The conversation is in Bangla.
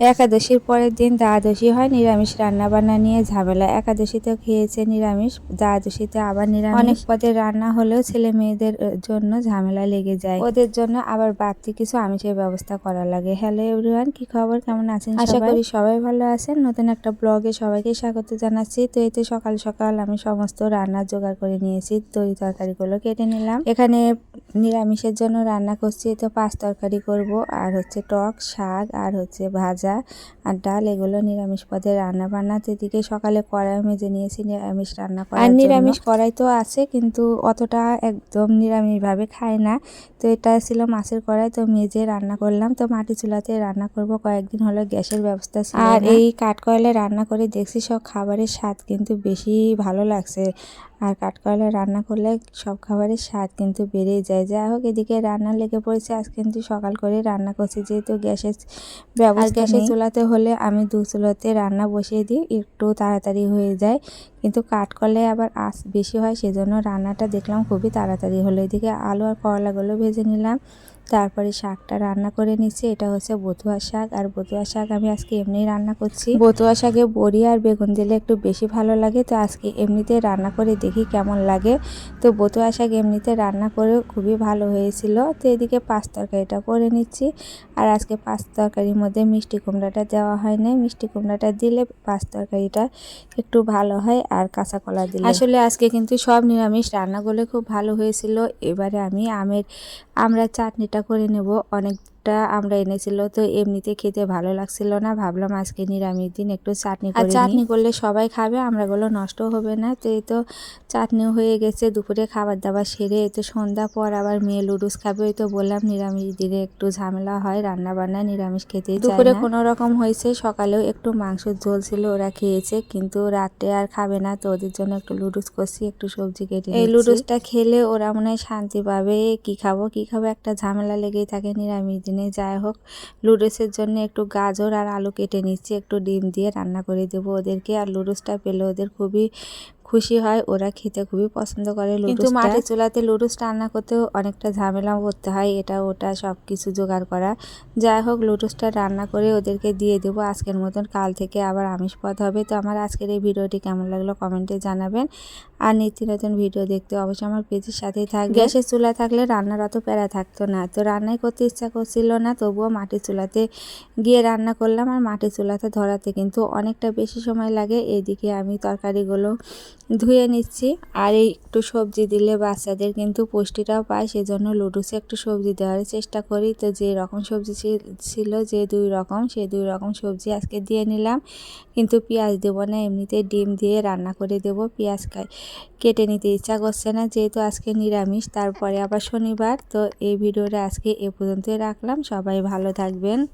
একাদশীর পরের দিন দ্বাদশী হয় নিরামিষ রান্না বান্না নিয়ে ঝামেলা। একাদশীতে খেয়েছে নিরামিষ দ্বাদশীতে আবার নিরামিষ। অনেক পদের রান্না হলেও ছেলে মেয়েদের জন্য ঝামেলা লেগে যায়। ওদের জন্য আবার বাড়তি কিছু আমিষের ব্যবস্থা করা লাগে। হ্যালো এভরিওয়ান কি খবর? কেমন আছেন আশা করি সবাই ভালো আছেন। নতুন একটা ব্লগে সবাইকে স্বাগত জানাচ্ছি। তো এতে সকাল সকাল আমি সমস্ত রান্না জোগাড় করে নিয়েছি তরি তরকারিগুলো কেটে নিলাম। এখানে নিরামিষের জন্য রান্না করছি তো পাঁচ তরকারি করব আর হচ্ছে টক শাক আর হচ্ছে ভাজা আর ডাল এগুলো নিরামিষ পদে রান্না বান্না। তো এদিকে সকালে কড়াই মেজে নিয়েছি নিরামিষ রান্না করার আর নিরামিষ কড়াই তো আছে কিন্তু অতটা একদম নিরামিষভাবে খায় না। তো এটা ছিল মাছের কড়াই তো মেজে রান্না করলাম। তো মাটি চুলাতে রান্না করব কয়েকদিন হলো গ্যাসের ব্যবস্থা ছিল আর এই কাঠকয়লায় রান্না করে দেখছি সব খাবারের স্বাদ কিন্তু বেশি ভালো লাগছে। আর কাঠকয়লা রান্না করলে সব খাবারের স্বাদ কিন্তু বেড়েই যায়। যাই হোক এদিকে রান্না লেগে পড়েছে। আজ কিন্তু সকাল করে রান্না করছি যেহেতু গ্যাসের ব্যবহার গ্যাসের চুলাতে হলে আমি দু চুলাতে রান্না বসিয়ে দিই একটু তাড়াতাড়ি হয়ে যায়। কিন্তু কাঠকলে আবার আঁচ বেশি হয় সেজন্য রান্নাটা দেখলাম খুবই তাড়াতাড়ি হলো। এদিকে আলু আর করলাগুলো ভেজে নিলাম। তারপরে শাকটা রান্না করে নিচ্ছি। এটা হচ্ছে বতুয়া শাক। আর বতুয়া শাক আমি আজকে এমনি রান্না করছি। বতুয়া শাকে বড়ি আর বেগুন দিলে একটু বেশি ভালো লাগে। তো আজকে এমনিতে রান্না করে দেখি কেমন লাগে। তো বতুয়া শাক এমনিতে রান্না করে খুবই ভালো হয়েছিল। তো এদিকে পাঁচ তরকারিটা করে নিচ্ছি। আর আজকে পাঁচ তরকারির মধ্যে মিষ্টি কুমড়াটা দেওয়া হয় না মিষ্টি কুমড়াটা দিলে পাঁচ তরকারিটা একটু ভালো হয়। আর কাঁচা কলা দিলে। আসলে আজকে কিন্তু সব নিরামিষ। রান্নাগুলো খুব ভালো হয়েছিল। এবারে আমি আমের আমরা চাটনিটা করে নেব। অনেকটা আমরা এনেছিল তো এমনিতে খেতে ভালো লাগছিল না। ভাবলাম আজকে নিরামিষ দিন একটু চাটনি করে চাটনি করলে সবাই খাবে আমরা আমরাগুলো নষ্ট হবে না। তো এই তো চাটনিও হয়ে গেছে দুপুরে খাবার দাবার সেরে এই তো সন্ধ্যা পর আবার মেয়ে লুডুস খাবে। ওই তো বললাম নিরামিষ দিনে একটু ঝামেলা হয় রান্না বান্না নিরামিষ খেতেই দুপুরে কোনো রকম হয়েছে সকালেও একটু মাংসের ঝোল ছিল ওরা খেয়েছে কিন্তু রাতে আর খাবে না তো ওদের জন্য একটু লুডুস করছি একটু সবজি কেটে এই লুডুসটা খেলে ওরা মনে হয় শান্তি পাবে কি খাব কি খাব একটা ঝামেলা লেগেই থাকে নিরামিষ দিনে যাই হোক, লুডোসের জন্য একটু গাজর আর আলু কেটে নিচ্ছি, একটু ডিম দিয়ে রান্না করে দেবো ওদেরকে। আর লুডোসটা পেলে ওদের খুবই খুশি হয়, ওরা খেতে খুবই পছন্দ করে কিন্তু মাটির চুলাতে লুডুস রান্না করতেও অনেকটা ঝামেলা করতে হয়, এটা ওটা সব কিছু জোগাড় করা। যাই হোক, লুডুসটা রান্না করে ওদেরকে দিয়ে দেবো, আজকের মতন কাল থেকে আবার আমিষ পদ হবে। তো আমার আজকের এই ভিডিওটি কেমন লাগল কমেন্টে জানাবেন। আর নিত্য নতুন ভিডিও দেখতে অবশ্যই আমার পেজের সাথেই থাকবে গ্যাসের চুলা থাকলে রান্নার অত প্যারা থাকতো না, তো রান্নাই করতে ইচ্ছা করছিল না, তবুও মাটির চুলাতে গিয়ে রান্না করলাম। আর মাটির চুলাতে ধরাতে কিন্তু অনেকটা বেশি সময় লাগে, এদিকে আমি তরকারিগুলো ধুয়ে নিচ্ছি। আর একটু সবজি দিলে বাচ্চাদের কিন্তু পুষ্টিটাও পায়, সেজন্য লুডুসে একটু সবজি দেওয়ার চেষ্টা করি। তো যে রকম সবজি ছিল- ছিল, যে দুই রকম সেই দুই রকম সবজি আজকে দিয়ে নিলাম। কিন্তু পেঁয়াজ দেবো না, এমনিতে ডিম দিয়ে রান্না করে দেবো। পেঁয়াজ খাই কেটে নিতে ইচ্ছা করছে না, যেহেতু আজকে নিরামিষ, তারপরে আবার শনিবার। তো এই ভিডিওটা আজকে এ পর্যন্তই রাখলাম। সবাই ভালো থাকবেন।